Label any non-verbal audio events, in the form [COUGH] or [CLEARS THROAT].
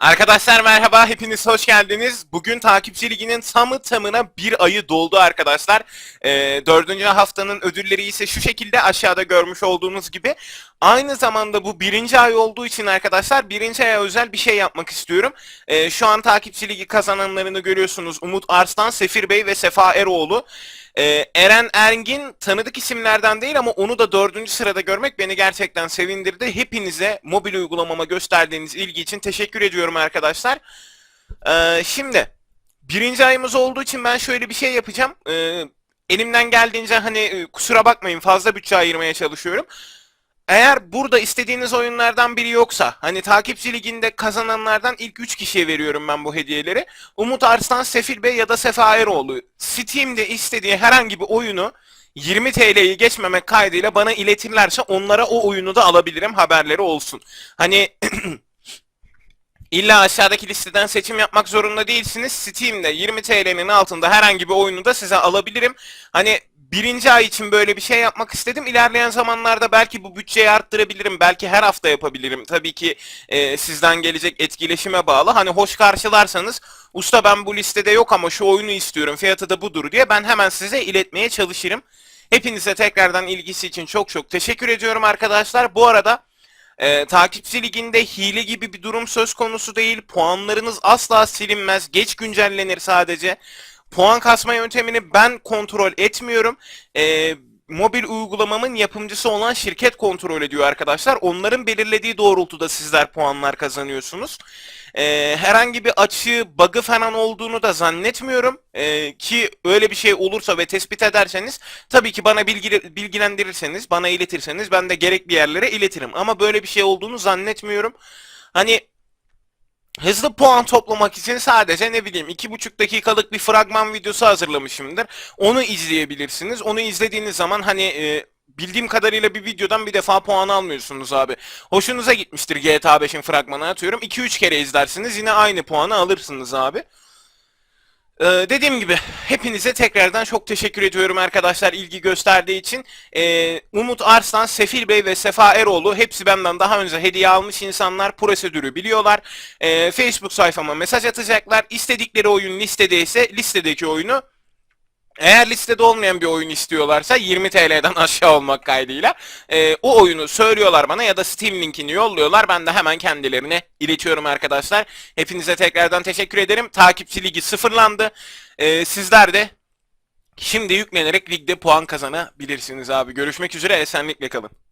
Arkadaşlar merhaba, hepiniz hoş geldiniz. Bugün takipçi liginin tamı tamına bir ayı doldu arkadaşlar. Ee, dördüncü haftanın ödülleri ise şu şekilde aşağıda görmüş olduğunuz gibi. Aynı zamanda bu birinci ay olduğu için arkadaşlar birinci aya özel bir şey yapmak istiyorum. Ee, şu an takipçi ligi kazananlarını görüyorsunuz. Umut Arslan, Sefir Bey ve Sefa Eroğlu. Ee, Eren Ergin tanıdık isimlerden değil ama onu da dördüncü sırada görmek beni gerçekten sevindirdi. Hepinize mobil uygulamama gösterdiğiniz ilgi için teşekkür ediyorum arkadaşlar. Ee, şimdi birinci ayımız olduğu için ben şöyle bir şey yapacağım. Ee, elimden geldiğince hani e, kusura bakmayın fazla bütçe ayırmaya çalışıyorum. Eğer burada istediğiniz oyunlardan biri yoksa hani takipçi liginde kazananlardan ilk 3 kişiye veriyorum ben bu hediyeleri. Umut Arslan, Sefil Bey ya da Sefa Eroğlu. Steam'de istediği herhangi bir oyunu 20 TL'yi geçmemek kaydıyla bana iletirlerse onlara o oyunu da alabilirim haberleri olsun. Hani [CLEARS THROAT] İlla aşağıdaki listeden seçim yapmak zorunda değilsiniz. Steam'de 20 TL'nin altında herhangi bir oyunu da size alabilirim. Hani birinci ay için böyle bir şey yapmak istedim. İlerleyen zamanlarda belki bu bütçeyi arttırabilirim. Belki her hafta yapabilirim. Tabii ki e, sizden gelecek etkileşime bağlı. Hani hoş karşılarsanız usta ben bu listede yok ama şu oyunu istiyorum fiyatı da budur diye ben hemen size iletmeye çalışırım. Hepinize tekrardan ilgisi için çok çok teşekkür ediyorum arkadaşlar. Bu arada ee, takipçi liginde hile gibi bir durum söz konusu değil. Puanlarınız asla silinmez. Geç güncellenir sadece. Puan kasma yöntemini ben kontrol etmiyorum. Ee, mobil uygulamamın yapımcısı olan şirket kontrol ediyor arkadaşlar. Onların belirlediği doğrultuda sizler puanlar kazanıyorsunuz. Ee, herhangi bir açığı, bug'ı falan olduğunu da zannetmiyorum. Ee, ki öyle bir şey olursa ve tespit ederseniz tabii ki bana bilgi, bilgilendirirseniz, bana iletirseniz ben de gerek bir yerlere iletirim. Ama böyle bir şey olduğunu zannetmiyorum. Hani hızlı puan toplamak için sadece ne bileyim iki buçuk dakikalık bir fragman videosu hazırlamışımdır. Onu izleyebilirsiniz. Onu izlediğiniz zaman hani e, bildiğim kadarıyla bir videodan bir defa puan almıyorsunuz abi. Hoşunuza gitmiştir GTA 5'in fragmanı atıyorum. 2-3 kere izlersiniz yine aynı puanı alırsınız abi. Ee, dediğim gibi hepinize tekrardan çok teşekkür ediyorum arkadaşlar ilgi gösterdiği için. Ee, Umut Arslan, Sefil Bey ve Sefa Eroğlu hepsi benden daha önce hediye almış insanlar prosedürü biliyorlar. Ee, Facebook sayfama mesaj atacaklar. İstedikleri oyun listedeyse listedeki oyunu eğer listede olmayan bir oyun istiyorlarsa 20 TL'den [LAUGHS] aşağı olmak kaydıyla e, o oyunu söylüyorlar bana ya da Steam linkini yolluyorlar. Ben de hemen kendilerine iletiyorum arkadaşlar. Hepinize tekrardan teşekkür ederim. Takipçi ligi sıfırlandı. E, sizler de şimdi yüklenerek ligde puan kazanabilirsiniz abi. Görüşmek üzere esenlikle kalın.